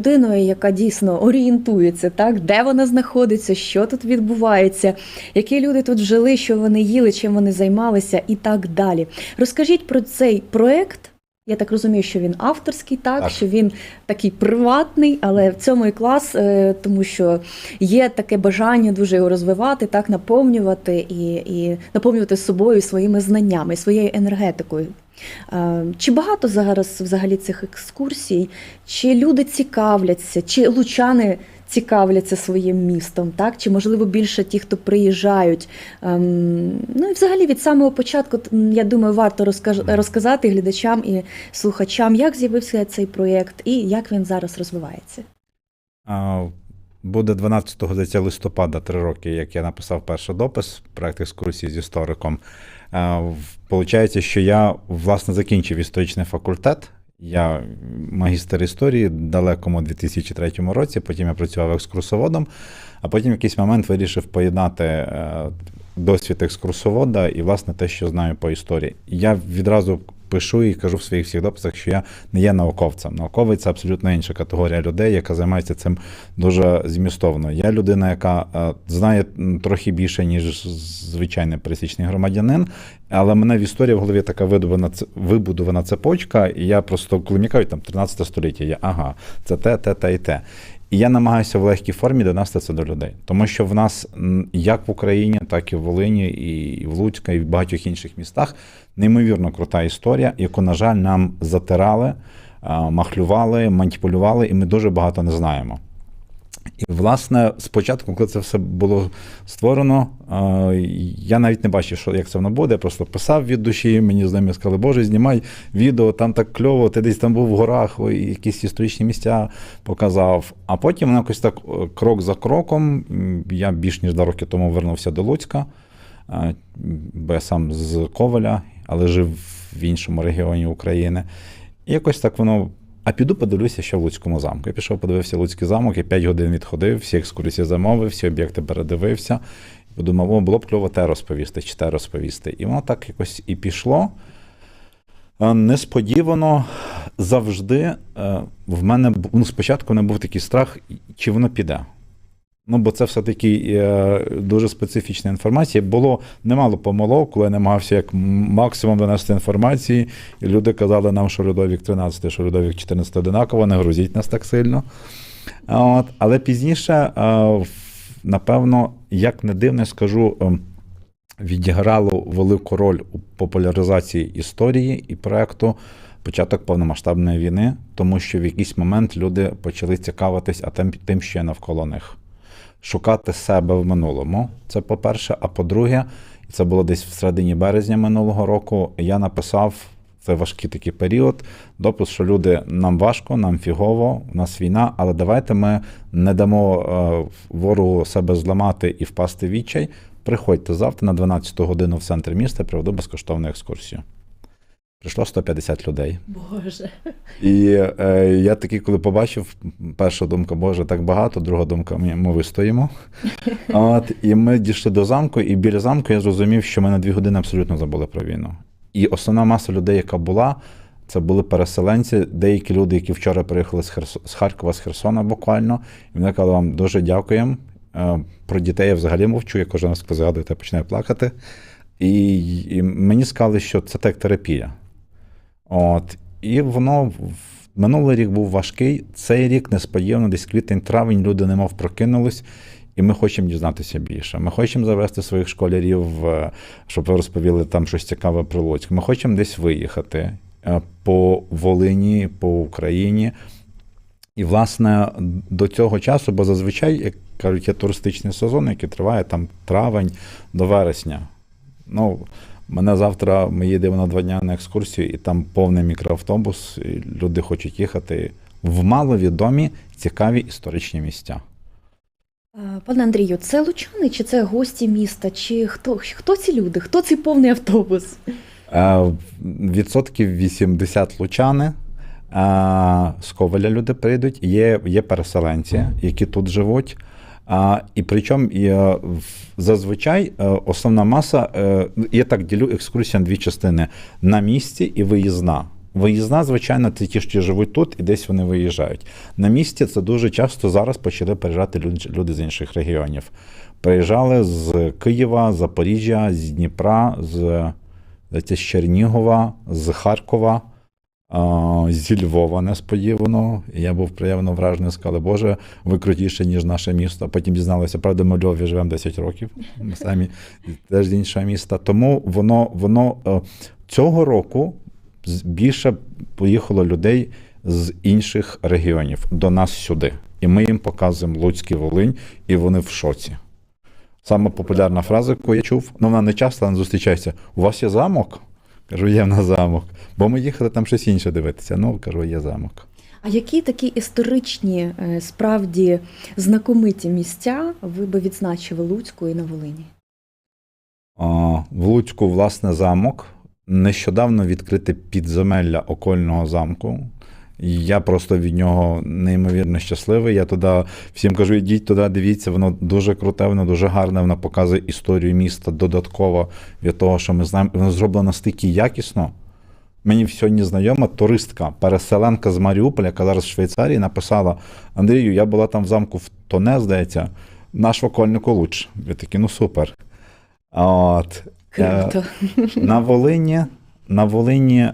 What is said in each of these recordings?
людиною, яка дійсно орієнтується, так де вона знаходиться, що тут відбувається, які люди тут жили, що вони їли, чим вони займалися, і так далі. Розкажіть про цей проект. Я так розумію, що він авторський, так, Так. що він такий приватний, але в цьому і клас, е, тому що є таке бажання дуже його розвивати, так наповнювати і, і наповнювати собою своїми знаннями, своєю енергетикою. Е, Чи багато зараз взагалі цих екскурсій? Чи люди цікавляться, чи лучани цікавляться своїм містом, так? Чи можливо більше ті, хто приїжджають? Ем, Ну і взагалі від самого початку, я думаю, варто розказати глядачам і слухачам, як з'явився цей проєкт і як він зараз розвивається. Буде 12 здається, листопада, три роки, як я написав перший допис, проект екскурсії з істориком. Получається, що я власне закінчив історичний факультет. Я магістр історії в далекому 2003 році. Потім я працював екскурсоводом, а потім в якийсь момент вирішив поєднати е, досвід екскурсовода і, власне, те, що знаю по історії. Я відразу пишу і кажу в своїх всіх дописах, що я не є науковцем. Науковець це абсолютно інша категорія людей, яка займається цим дуже змістовно. Я людина, яка е, знає трохи більше, ніж звичайний пересічний громадянин, але мене в історії в голові така видобана, вибудована цепочка, і я просто, коли мені кажуть, там 13 століття, я ага, це те, те, те і те. І я намагаюся в легкій формі донести це до людей, тому що в нас як в Україні, так і в Волині, і в Луцька, і в багатьох інших містах неймовірно крута історія, яку, на жаль, нам затирали, махлювали, маніпулювали, і ми дуже багато не знаємо. І, власне, спочатку, коли це все було створено, я навіть не бачив, що як це воно буде. Я просто писав від душі, мені з ними сказали, Боже, знімай відео, там так кльово, ти десь там був в горах, якісь історичні місця показав. А потім воно якось так е, крок за кроком. Я більш ніж два роки тому вернувся до Луцька, е, бо я сам з Коваля, але жив в іншому регіоні України. І якось так воно. А піду подивлюся, що в Луцькому замку. Я пішов, подивився Луцький замок, і 5 годин відходив, всі екскурсії замовив, всі об'єкти передивився. Подумав, о, було б кльово те розповісти, чи те розповісти. І воно так якось і пішло. Е, Несподівано завжди е, в мене ну, спочатку не був такий страх, чи воно піде. Ну, бо це все-таки е, дуже специфічна інформація. Було немало помилок, коли я намагався як максимум донести інформації, і люди казали нам, що Людовік 13, що Людовік 14 одинаково, не грузіть нас так сильно. От, але пізніше, е, напевно, як не дивно скажу, е, відіграло велику роль у популяризації історії і проекту початок повномасштабної війни, тому що в якийсь момент люди почали цікавитись а тим, тим, що є навколо них. Шукати себе в минулому. Це по-перше. А по-друге, і це було десь в середині березня минулого року. Я написав це важкий такий період. Допис, що люди нам важко, нам фігово, у нас війна, але давайте ми не дамо е, ворогу себе зламати і впасти в відчай. Приходьте завтра на 12 годину в центр міста, проведу безкоштовну екскурсію. Прийшло 150 людей. Боже. І е, я такий, коли побачив, перша думка, Боже, так багато, друга думка, ми, ми вистоїмо. От, і ми дійшли до замку, і біля замку я зрозумів, що ми на дві години абсолютно забули про війну. І основна маса людей, яка була, це були переселенці, деякі люди, які вчора приїхали з, Херс... з Харкова, з Херсона буквально. І вони казали вам дуже дякуємо. Е, Про дітей я взагалі мовчу, я кожен раз, згадую, я починаю плакати. І, і мені сказали, що це так терапія. От, і воно минулий рік був важкий. Цей рік несподівано, десь квітень-травень, люди немов прокинулись, і ми хочемо дізнатися більше. Ми хочемо завести своїх школярів, щоб ви розповіли там щось цікаве про Луцьк. Ми хочемо десь виїхати е, по Волині, по Україні. І, власне, до цього часу, бо зазвичай, як кажуть, є туристичний сезон, який триває там травень до вересня. Ну, мене завтра ми їдемо на два дня на екскурсію, і там повний мікроавтобус, і люди хочуть їхати в маловідомі цікаві історичні місця. Е, Пане Андрію, це лучани, чи це гості міста, чи хто, хто ці люди? Хто цей повний автобус? Е, Відсотків 80 лучани. е, З Коваля люди прийдуть. Є, є переселенці, які тут живуть. А, і причому е, зазвичай е, основна маса, е, я так ділю екскурсія на дві частини: на місці і виїзна. Виїзна, звичайно, це ті, що живуть тут, і десь вони виїжджають. На місці це дуже часто зараз почали приїжджати люди, з інших регіонів. Приїжджали з Києва, Запоріжжя, з Дніпра, з, з Чернігова, з Харкова, зі Львова несподівано. Я був приємно вражений, сказали, Боже, ви крутіше, ніж наше місто. Потім дізналися, правда, ми в Львові живемо 10 років. Ми самі теж з іншого міста. Тому воно, воно е, цього року більше поїхало людей з інших регіонів до нас сюди. І ми їм показуємо Луцький Волинь, і вони в шоці. Саме популярна фраза, яку я чув, ну вона не часто але зустрічається. У вас є замок? Кажу, є в нас замок. Бо ми їхали там щось інше дивитися. Ну, кажу, є замок. А які такі історичні, е, справді знакомиті місця ви би відзначили Луцьку і на Волині? А, В Луцьку, власне, замок. Нещодавно відкрите підземелля окольного замку. І Я просто від нього неймовірно щасливий. Я туди всім кажу, ідіть туди, дивіться, воно дуже круте, воно дуже гарне, воно показує історію міста додатково від того, що ми знаємо. Воно зроблено настільки якісно. Мені сьогодні знайома туристка, переселенка з Маріуполя, яка зараз в Швейцарії, написала: Андрію, я була там в замку в Тоне, здається, наш в окольнику луч. Я такий, ну супер. От. Е, Круто. на Волині, на Волині,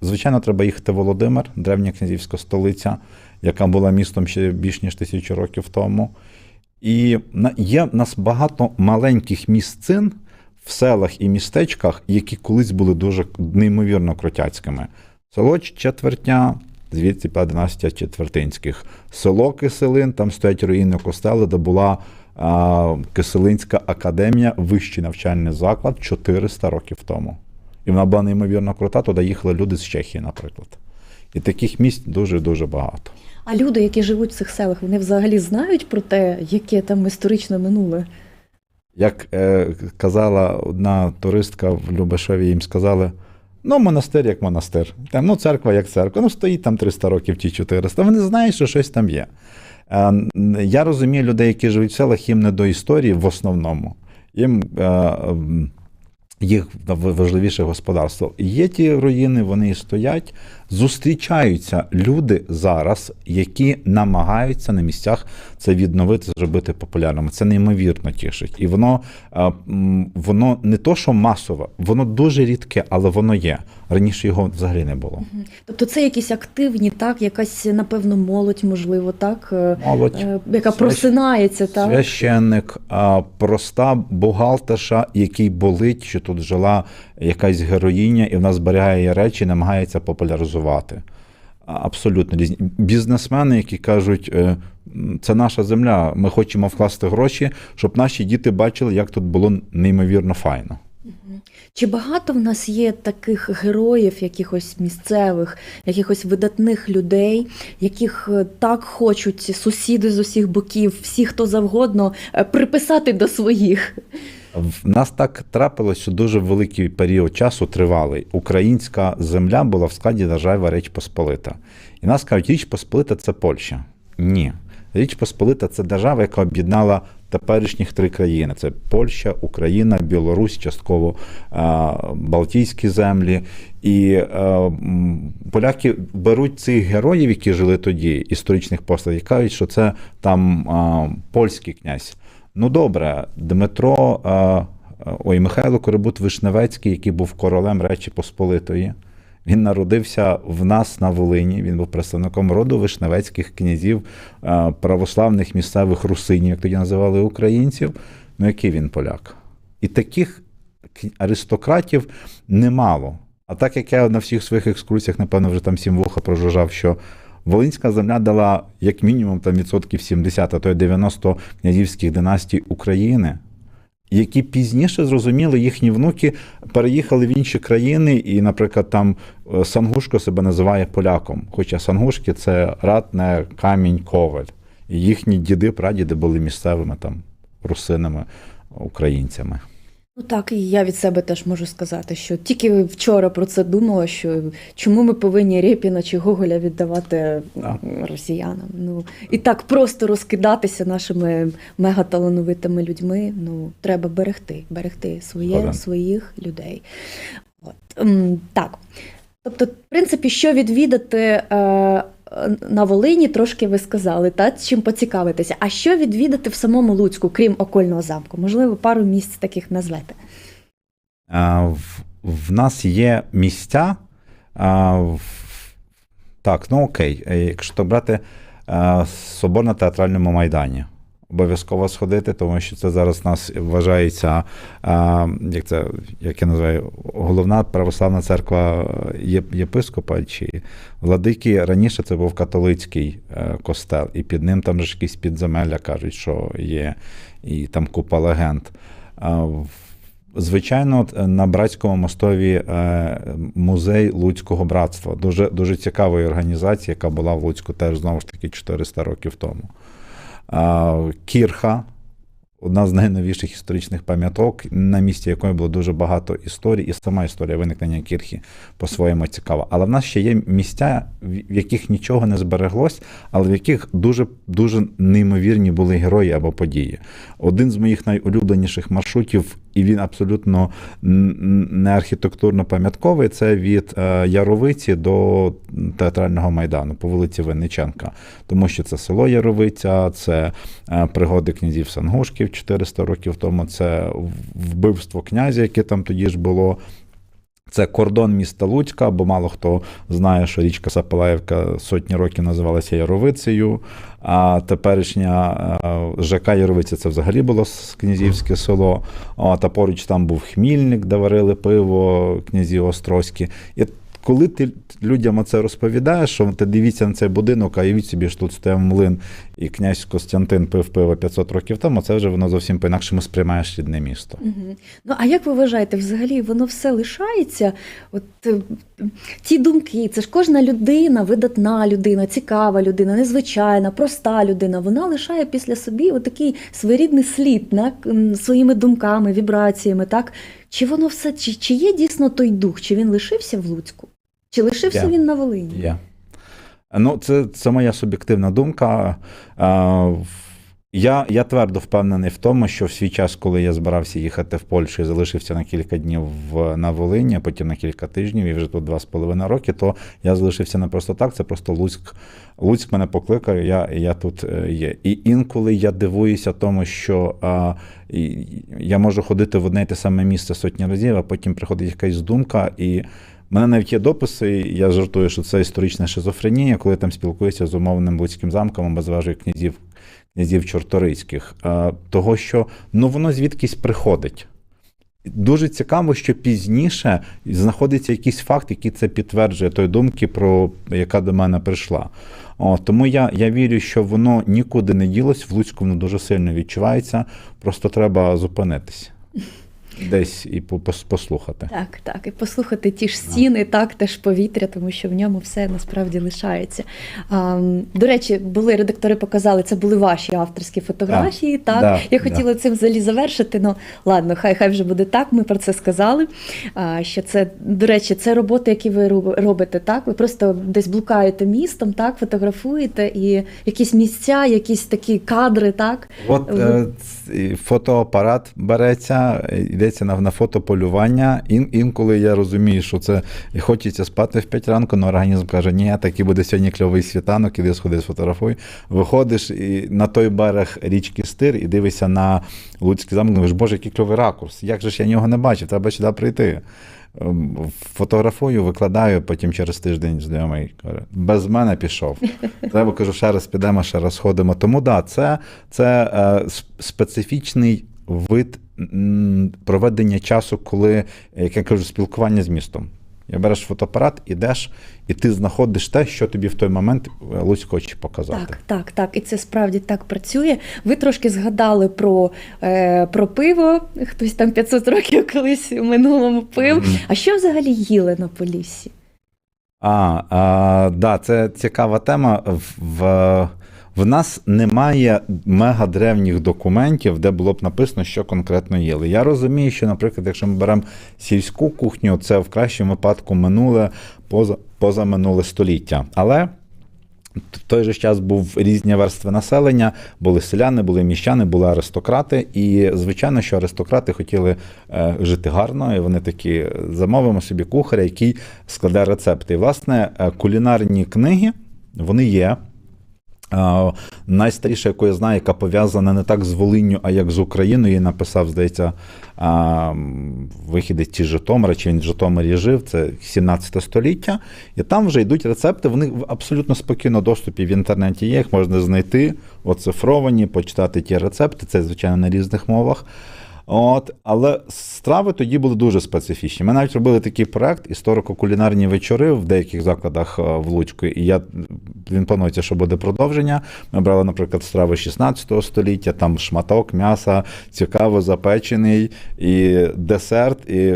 звичайно, треба їхати Володимир, древня князівська столиця, яка була містом ще більш ніж тисячу років тому. І є в нас багато маленьких місцин в селах і містечках, які колись були дуже неймовірно крутяцькими. Село Четвертня, звідси династія Четвертинських. Село Киселин, там стоять руїни костели, де була а, Киселинська академія, вищий навчальний заклад 400 років тому. І вона була неймовірно крута, туди їхали люди з Чехії, наприклад. І таких місць дуже-дуже багато. А люди, які живуть в цих селах, вони взагалі знають про те, яке там історичне минуле? Як е, казала одна туристка в Любешові, їм сказали: ну, монастир як монастир, там, ну, церква як церква, ну стоїть там 300 років ті 400. Вони знають, що щось там є. Е, я розумію людей, які живуть в селах, їм не до історії в основному. Їм е, їх важливіше господарство. Є ті руїни, вони стоять. Зустрічаються люди зараз, які намагаються на місцях це відновити, зробити популярним. Це неймовірно тішить. І воно, е, воно не то, що масове, воно дуже рідке, але воно є. Раніше його взагалі не було. Тобто це якісь активні, так, якась, напевно, молодь, можливо, так, е, Молодь. е, яка Свящ- просинається, так? Священник, проста бухгалтерша, який болить, що тут жила якась героїня, і вона зберігає речі, намагається популяризувати. Абсолютно різні. Бізнесмени, які кажуть, е, це наша земля, ми хочемо вкласти гроші, щоб наші діти бачили, як тут було неймовірно файно. Чи багато в нас є таких героїв, якихось місцевих, якихось видатних людей, яких е, так хочуть сусіди з усіх боків, всі, хто завгодно, е, приписати до своїх? В нас так трапилось, що дуже великий період часу тривалий. Українська земля була в складі держави Річ Посполита. І нас кажуть, Річ Посполита це Польща. Ні. Річ Посполита це держава, яка об'єднала теперішніх три країни: це Польща, Україна, Білорусь, частково Балтійські землі. І е, поляки беруть цих героїв, які жили тоді, історичних постатей, кажуть, що це там польський князь. Ну добре, Дмитро, е, е, ой, Михайло Корибут Вишневецький, який був королем Речі Посполитої. Він народився в нас на Волині. Він був представником роду вишневецьких князів, е, православних місцевих русинів, як тоді називали українців. Ну, який він поляк? І таких аристократів немало. А так як я на всіх своїх екскурсіях, напевно, вже там сім вуха прожужжав, що Волинська земля дала як мінімум там відсотків 70, а то й 90 князівських династій України, які пізніше зрозуміли, їхні внуки переїхали в інші країни, і, наприклад, там е, Сангушко себе називає поляком. Хоча Сангушки це ратне камінь коваль. І їхні діди, прадіди були місцевими там русинами, українцями. Ну так, і я від себе теж можу сказати, що тільки вчора про це думала, що чому ми повинні Рєпіна чи Гоголя віддавати Так. росіянам. Ну і так просто розкидатися нашими мегаталановитими людьми. Ну треба берегти, берегти своє, Згоден. своїх людей. От так. Тобто, в принципі, що відвідати е, на Волині, трошки ви сказали, та чим поцікавитися. А що відвідати в самому Луцьку, крім окольного замку? Можливо, пару місць таких назвете. А, в, в нас є місця. А, в, так, ну окей. Якщо брати а, Собор на театральному майдані. Обов'язково сходити, тому що це зараз у нас вважається, як це як я називаю, головна православна церква є- єпископа чи владики. Раніше це був католицький е, костел, і під ним там ж якісь підземелля кажуть, що є, і там купа легенд. Звичайно, на Братському мостові е, музей Луцького братства. Дуже, дуже цікавої організації, яка була в Луцьку теж знову ж таки 400 років тому. Кірха, одна з найновіших історичних пам'яток, на місці якої було дуже багато історій, і сама історія виникнення кірхи по-своєму цікава. Але в нас ще є місця, в яких нічого не збереглось, але в яких дуже, дуже неймовірні були герої або події. Один з моїх найулюбленіших маршрутів, і він абсолютно не архітектурно пам'ятковий, це від е, Яровиці до театрального майдану по вулиці Винниченка. Тому що це село Яровиця, це е, пригоди князів Сангушків 400 років тому, це вбивство князя, яке там тоді ж було. Це кордон міста Луцька, бо мало хто знає, що річка Сапалаївка сотні років називалася Яровицею, а теперішня е, ЖК Яровиця це взагалі було князівське село. От, а поруч там був Хмільник, де варили пиво, князі Острозькі. І коли ти людям оце розповідаєш, що ти дивіться на цей будинок, а явіть собі, що тут стояв млин, і князь Костянтин пив пиво 500 років тому, це вже воно зовсім по-інакшому сприймаєш рідне місто. Угу. Ну а як ви вважаєте, взагалі воно все лишається? От е, ті думки, це ж кожна людина, видатна людина, цікава людина, незвичайна, проста людина. Вона лишає після собі отакий своєрідний слід м, своїми думками, вібраціями. Так чи воно все, чи, чи є дійсно той дух? Чи він лишився в Луцьку? Чи лишився Є. він на Волині? Є. Ну, це, це моя суб'єктивна думка. Я, я твердо впевнений в тому, що в свій час, коли я збирався їхати в Польщу і залишився на кілька днів в, на Волині, а потім на кілька тижнів, і вже тут два з половиною роки, то я залишився не просто так, це просто Луцьк. Луцьк мене покликав, я, я тут е, є. І інколи я дивуюся тому, що а, і- я можу ходити в одне й те саме місце сотні разів, а потім приходить якась думка, і мене навіть є дописи, я жартую, що це історична шизофренія, коли там спілкуюся з умовним Луцьким замком або зважую князів, князів чорторицьких. Того, що ну воно звідкись приходить. Дуже цікаво, що пізніше знаходиться якийсь факт, який це підтверджує той думки, про яка до мене прийшла. О, тому я, я вірю, що воно нікуди не ділось, в Луцьку воно дуже сильно відчувається. Просто треба зупинитись десь і по- послухати. Так, так, і послухати ті ж стіни, так, теж повітря, тому що в ньому все насправді лишається. А, до речі, були редактори показали, це були ваші авторські фотографії. Так, да, я да. хотіла цим взагалі завершити. Ну ладно, хай хай вже буде так. Ми про це сказали. А, що це, до речі, це роботи, які ви робите. Так, ви просто десь блукаєте містом, так, фотографуєте і якісь місця, якісь такі кадри, так. От е, ц- фотоапарат береться, е, йдеться на, на фотополювання. Ін, інколи я розумію, що це і хочеться спати в 5 ранку, але організм каже, ні, такий буде сьогодні кльовий світанок, іди сходи сфотографуй. Виходиш і на той берег річки Стир і дивишся на Луцький замок, думаєш, боже, який кльовий ракурс. Як же ж я нього не бачив, треба сюди прийти. Ем, Фотографую, викладаю, потім через тиждень знайомий каже, без мене пішов. Треба кажу, ще раз підемо, ще раз ходимо. Тому да, це, це е, специфічний вид проведення часу, коли, як я кажу, спілкування з містом. Я береш фотоапарат, ідеш, і ти знаходиш те, що тобі в той момент е, Луцьк хоче показати. Так, так, так. І це справді так працює. Ви трошки згадали про, е, про пиво. Хтось там 500 років колись у минулому пив. Мгм. А що взагалі їли на Поліссі? А, а, да, це цікава тема. В, в, в нас немає мега древніх документів, де було б написано, що конкретно їли. Я розумію, що, наприклад, якщо ми беремо сільську кухню, це в кращому випадку минуле поза, поза минуле століття. Але В той же час був різні верстви населення, були селяни, були міщани, були аристократи. І звичайно, що аристократи хотіли е, жити гарно, і вони такі замовимо собі кухаря, який складе рецепти. І власне е, кулінарні книги вони є. Найстаріша, яку я знаю, яка пов'язана не так з Волинню, а як з Україною, її написав, здається, вихід ті Житомира, чи він в Житомирі жив, це 17 століття. І там вже йдуть рецепти, вони абсолютно спокійно доступі в інтернеті є, їх можна знайти, оцифровані, почитати ті рецепти, це, звичайно, на різних мовах. От, але страви тоді були дуже специфічні. Ми навіть робили такий проект історико-кулінарні вечори в деяких закладах е, в Луцьку. І я він планується, що буде продовження. Ми брали, наприклад, страви 16 століття, там шматок м'яса, цікаво запечений, і десерт. І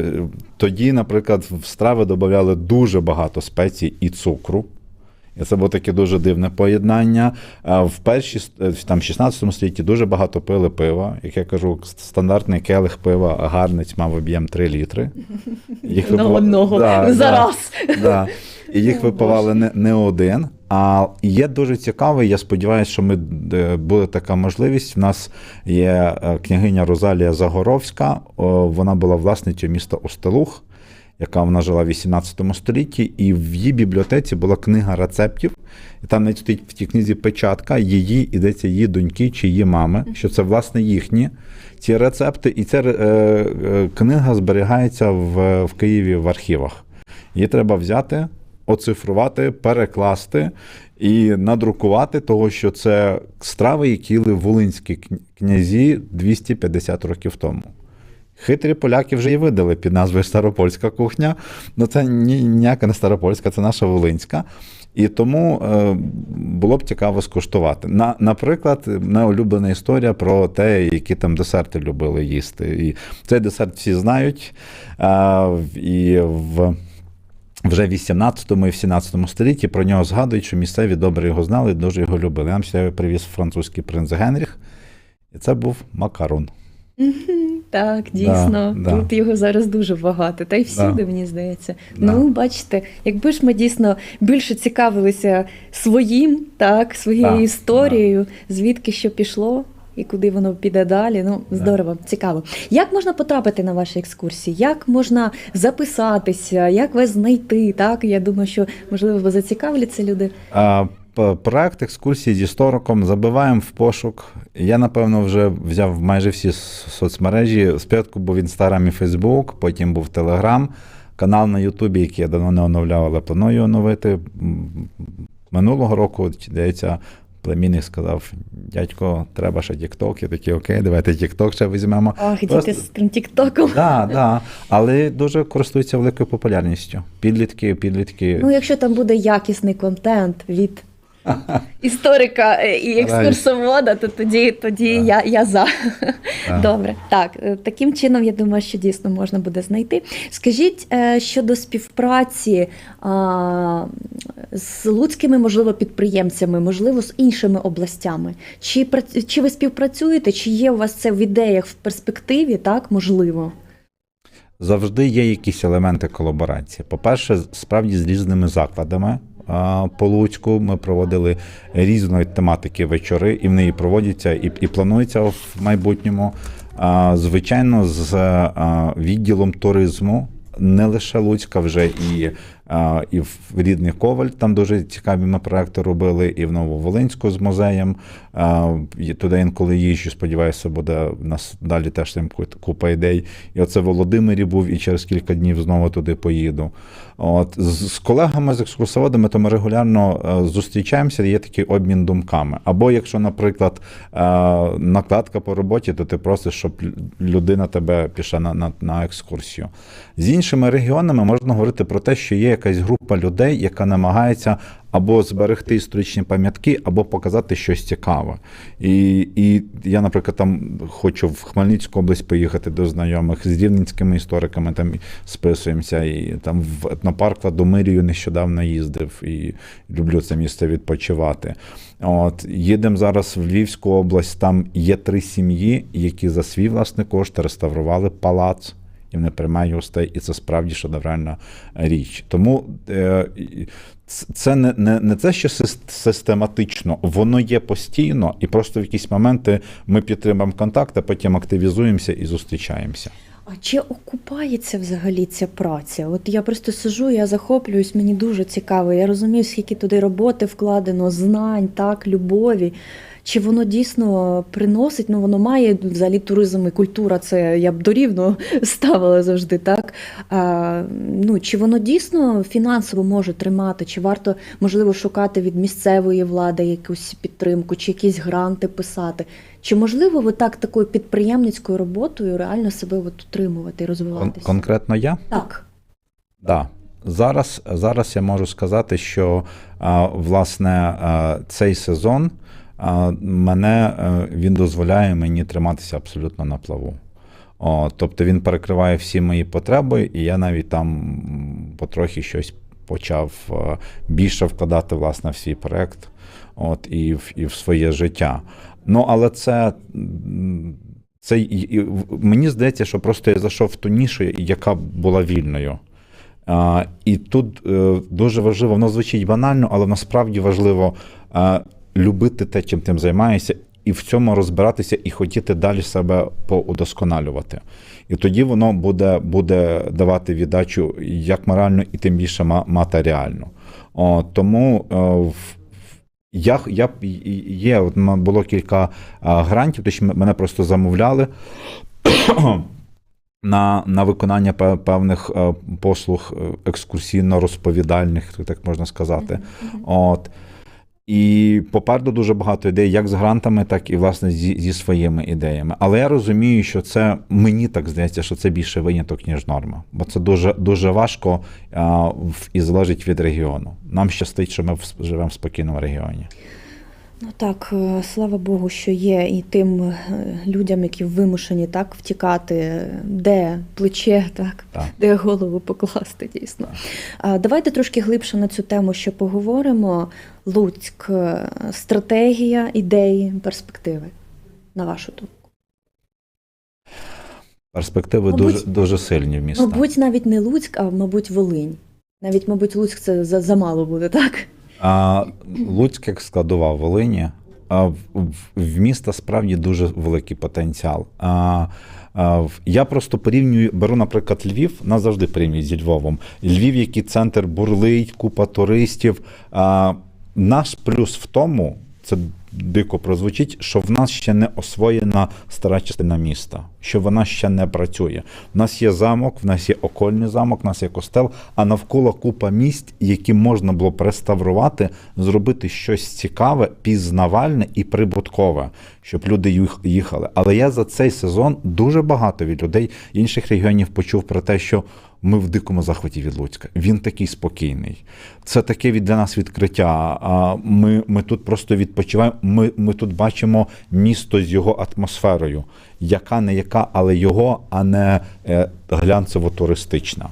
тоді, наприклад, в страви додавали дуже багато спецій і цукру. І це було таке дуже дивне поєднання. В перші е, там 16 столітті дуже багато пили пива. Як я кажу, стандартний келих пива гарниць мав об'єм 3 літри. Їх На випива- одного Да, за да, раз. Да. І їх випивали не, не один. А є дуже цікавий. Я сподіваюся, що ми е, буде така можливість. У нас є е, княгиня Розалія Загоровська. Вона була власницею міста Остелух, яка вона жила в 18 столітті, і в її бібліотеці була книга рецептів. І там навіть стоїть в тій книзі печатка її, ідеться її доньки чи її мами, що це власне їхні ці рецепти. І ця е, е, книга зберігається в, в Києві в архівах. Її треба взяти, оцифрувати, перекласти і надрукувати, того що це страви, які їли волинські князі 250 років тому. Хитрі поляки вже і видали під назвою Старопольська кухня. Ну це ні, ніяка не Старопольська, це наша Волинська. І тому е, було б цікаво скуштувати. На, наприклад, улюблена історія про те, які там десерти любили їсти. І цей десерт всі знають. Е, і в вже в 18 му і в 17 столітті про нього згадують, що місцеві добре його знали і дуже його любили. Я вам сюди привіз французький принц Генріх, і це був макарон. Так, дійсно. да. Тут його зараз дуже багато. Та й всюди, Да. мені здається. Да. Ну, бачите, якби ж ми дійсно більше цікавилися своїм, так, своєю Да, історією, звідки що пішло. І куди воно піде далі? Ну здорово, цікаво. Як можна потрапити на ваші екскурсії? Як можна записатися? Як вас знайти? Так я думаю, що можливо зацікавляться люди. А, Проект екскурсії з істориком забиваємо в пошук. Я, напевно, вже взяв майже всі соцмережі. Спочатку був Інстаграм і Фейсбук, потім був Телеграм, канал на Ютубі, який я давно не оновляв, але планую оновити. Минулого року, здається, племінник сказав: дядько, треба ще Тікток. Я такий, окей, давайте Тікток ще візьмемо. Ах, діти Просто- з тим тіктоком. Да, да. Але дуже користуються великою популярністю. Підлітки, підлітки. Ну, якщо там буде якісний контент від історика е, і екскурсовода, то тоді, тоді я, я за. Так. Добре, так е, таким чином я думаю, що дійсно можна буде знайти. Скажіть е, щодо співпраці а, з луцькими, можливо, підприємцями, можливо, з іншими областями. Чи чи ви співпрацюєте, чи є у вас це в ідеях в перспективі? Так, можливо. Завжди є якісь елементи колаборації. По-перше, справді з різними закладами. По Луцьку ми проводили різної тематики вечори, і в неї проводяться і, і планується в майбутньому. Звичайно, з відділом туризму, не лише Луцька, вже і, і в рідний Коваль, там дуже цікаві ми проекти робили, і в Нововолинську з музеєм. Туди інколи їжджу, сподіваюся, буде в нас далі теж там купа ідей. І оце в Володимирі був, і через кілька днів знову туди поїду. От з, з колегами з екскурсоводами, то ми регулярно е, зустрічаємося, є такий обмін думками. Або якщо, наприклад, е, накладка по роботі, то ти просиш, щоб людина тебе пішла на, на, на екскурсію. З іншими регіонами можна говорити про те, що є якась група людей, яка намагається або зберегти історичні пам'ятки, або показати щось цікаве. І, і я, наприклад, там хочу в Хмельницьку область поїхати до знайомих з рівненськими істориками, там списуємося, і там в етнопарк Ладомирію нещодавно їздив і люблю це місце відпочивати. От їдемо зараз в Львівську область. Там є три сім'ї, які за свій власний кошт реставрували палац. І не приймає гостей, і це справді шедевральна річ. Тому е, це не, не, не це, що сис- систематично, воно є постійно, і просто в якісь моменти ми підтримуємо контакт, а потім активізуємося і зустрічаємося. А чи окупається взагалі ця праця? От я просто сижу, я захоплююсь, мені дуже цікаво. Я розумію, скільки туди роботи вкладено, знань, так, любові. Чи воно дійсно приносить? Ну воно має взагалі туризм і культура. Це я б дорівно ставила завжди, так а, ну чи воно дійсно фінансово може тримати? Чи варто можливо шукати від місцевої влади якусь підтримку, чи якісь гранти писати? Чи можливо ви так такою підприємницькою роботою реально себе от утримувати і Кон- розвиватися? конкретно я? Так. Да. Зараз, зараз я можу сказати, що власне цей сезон мене він дозволяє мені триматися абсолютно на плаву. О, тобто він перекриває всі мої потреби, і я навіть там потрохи щось почав більше вкладати власне в свій проект і, в, і в своє життя. Ну, але це. це і- і мені здається, що просто я зайшов в ту нішу, яка була вільною. А, і тут е, дуже важливо, воно звучить банально, але насправді важливо е, любити те, чим тим займаєшся, і в цьому розбиратися і хотіти далі себе поудосконалювати. І тоді воно буде, буде давати віддачу як морально, і тим більше матеріально. О, тому е, в- я, я є, от було кілька а, грантів, то що мене просто замовляли на, на виконання певних е, послуг е, екскурсійно-розповідальних, так можна сказати. От. І попереду дуже багато ідей, як з грантами, так і власне зі, зі своїми ідеями. Але я розумію, що це мені так здається, що це більше виняток, ніж норма. Бо це дуже, дуже важко а, і залежить від регіону. Нам щастить, що ми живемо в спокійному регіоні. Ну так, е, слава Богу, що є і тим е, людям, які вимушені так втікати, де плече, так, Так. де голову покласти дійсно. А, Давайте трошки глибше на цю тему ще поговоримо. Луцьк, е, стратегія, ідеї, перспективи. На вашу думку. Перспективи Мабуть- дуже, дуже сильні в міста. Мабуть, навіть не Луцьк, а мабуть, Волинь. Навіть, мабуть, Луцьк це замало буде, так? А, Луцьк як складова Волині. В, міста справді дуже великий потенціал. А, я просто порівнюю, беру, наприклад, Львів, нас завжди порівнюють зі Львовом. Львів, який центр бурлить, купа туристів. А, наш плюс в тому, це дико прозвучить, що в нас ще не освоєна стара частина міста, що вона ще не працює. В нас є замок, в нас є окольний замок, в нас є костел, а навколо купа місць, які можна було б реставрувати, зробити щось цікаве, пізнавальне і прибуткове, щоб люди їх- їхали. Але я за цей сезон дуже багато від людей інших регіонів почув про те, що ми в дикому захваті від Луцька. Він такий спокійний. Це таке від для нас відкриття. Ми, ми тут просто відпочиваємо. Ми, ми тут бачимо місто з його атмосферою, яка не яка, але його, а не е, глянцево-туристична.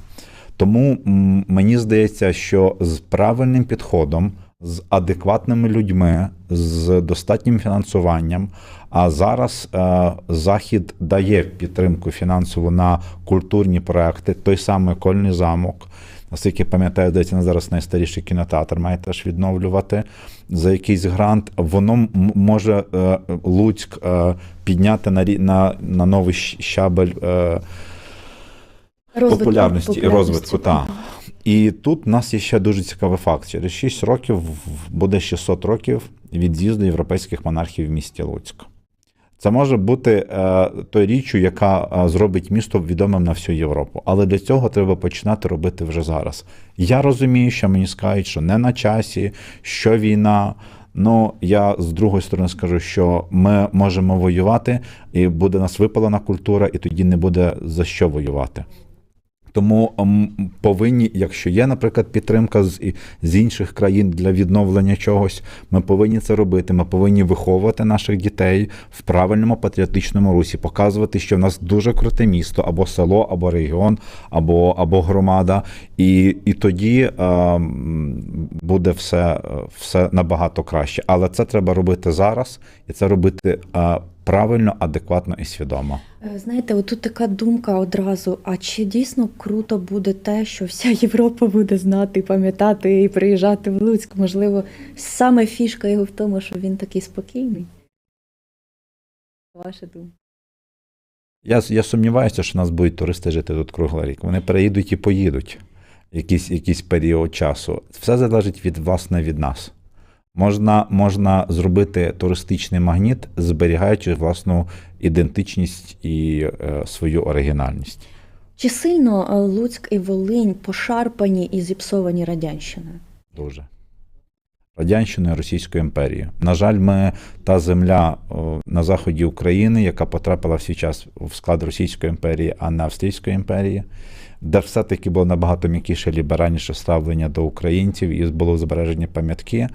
Тому мені здається, що з правильним підходом, з адекватними людьми, з достатнім фінансуванням. А зараз е, Захід дає підтримку фінансову на культурні проекти, той самий Кольний замок. Наскільки пам'ятаю, здається, на зараз найстаріший кінотеатр має теж відновлювати за якийсь грант. Воно може е, Луцьк е, підняти на, на, на новий щабель. Е, популярності і розвитку. Та. І тут у нас є ще дуже цікавий факт. Через 6 років буде 600 років від з'їзду європейських монархів в місті Луцьк. Це може бути е, той річчю, яка е, зробить місто відомим на всю Європу. Але для цього треба починати робити вже зараз. Я розумію, що мені скажуть, що не на часі, що війна. Ну, я з другої сторони скажу, що ми можемо воювати, і буде нас випалена культура, і тоді не буде за що воювати. Тому повинні, якщо є, наприклад, підтримка з, з інших країн для відновлення чогось, ми повинні це робити. Ми повинні виховувати наших дітей в правильному патріотичному русі, показувати, що в нас дуже круте місто, або село, або регіон, або, або громада. І, і тоді е, буде все, е, все набагато краще. Але це треба робити зараз, і це робити. е, правильно, адекватно і свідомо. Е, Знаєте, отут така думка одразу: а чи дійсно круто буде те, що вся Європа буде знати, пам'ятати і приїжджати в Луцьк? Можливо, саме фішка його в тому, що він такий спокійний? Ваша думка? Я, я сумніваюся, що у нас будуть туристи жити тут круглий рік. Вони переїдуть і поїдуть якийсь, якийсь період часу. Все залежить від власне від нас. Можна, можна зробити туристичний магніт, зберігаючи власну ідентичність і е, свою оригінальність. Чи сильно е, Луцьк і Волинь пошарпані і зіпсовані радянщиною? Дуже. Радянщиною і Російською імперією. На жаль, ми та земля на заході України, яка потрапила в свій час в склад Російської імперії, а не Австрійської імперії, де все-таки було набагато м'якіше ліберальніше ставлення до українців і було збережені пам'ятки,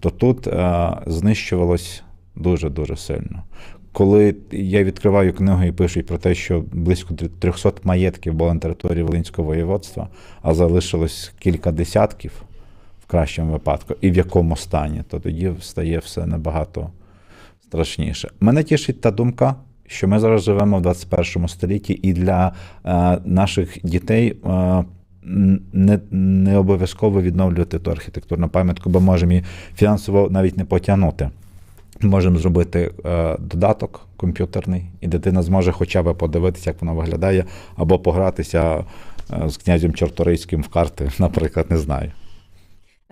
то тут е, знищувалось дуже-дуже сильно. Коли я відкриваю книгу і пишуть про те, що близько 300 маєтків було на території Волинського воєводства, а залишилось кілька десятків в кращому випадку, і в якому стані, то тоді стає все набагато страшніше. Мене тішить та думка, що ми зараз живемо в 21 столітті, і для е, наших дітей е, не, не обов'язково відновлювати ту архітектурну пам'ятку, бо можемо її фінансово навіть не потягнути. Можемо зробити е, додаток комп'ютерний, і дитина зможе хоча б подивитися, як воно виглядає, або погратися е, з князем Чорторийським в карти, наприклад, не знаю.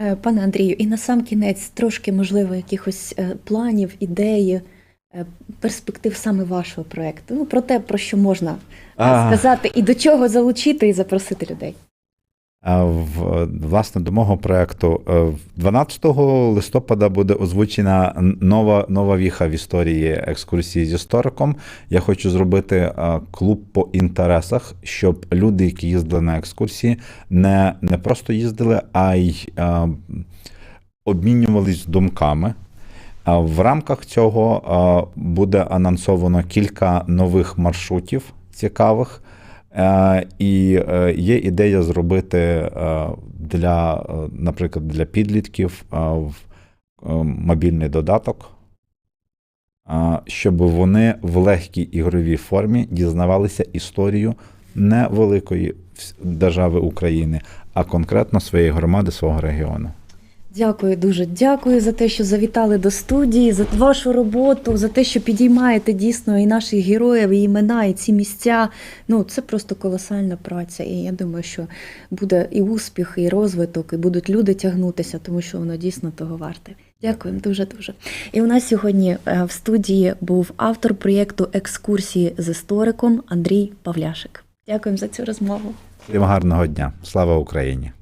Е, Пане Андрію, і на сам кінець трошки, можливо, якихось е, планів, ідеї, е, перспектив саме вашого проєкту. Ну, про те, про що можна А. сказати, і до чого залучити і запросити людей. А В, власне, до мого проєкту е, 12 листопада буде озвучена нова, нова віха в історії екскурсії з істориком. Я хочу зробити е, клуб по інтересах, щоб люди, які їздили на екскурсії, не, не просто їздили, а й е, обмінювались думками. В рамках цього е, буде анонсовано кілька нових маршрутів цікавих. Е, І е, є ідея зробити е, для, наприклад, для підлітків в- мобільний додаток, щоб вони в легкій ігровій формі дізнавалися історію не великої держави України, а конкретно своєї громади, свого регіону. Дякую дуже. Дякую за те, що завітали до студії, за вашу роботу, за те, що підіймаєте дійсно і наших героїв, і імена, і ці місця. Ну це просто колосальна праця. І я думаю, що буде і успіх, і розвиток, і будуть люди тягнутися, тому що воно дійсно того варте. Дякую дуже дуже. І у нас сьогодні е, в студії був автор проєкту екскурсії з істориком Андрій Павляшик. Дякуємо за цю розмову. Всім гарного дня! Слава Україні!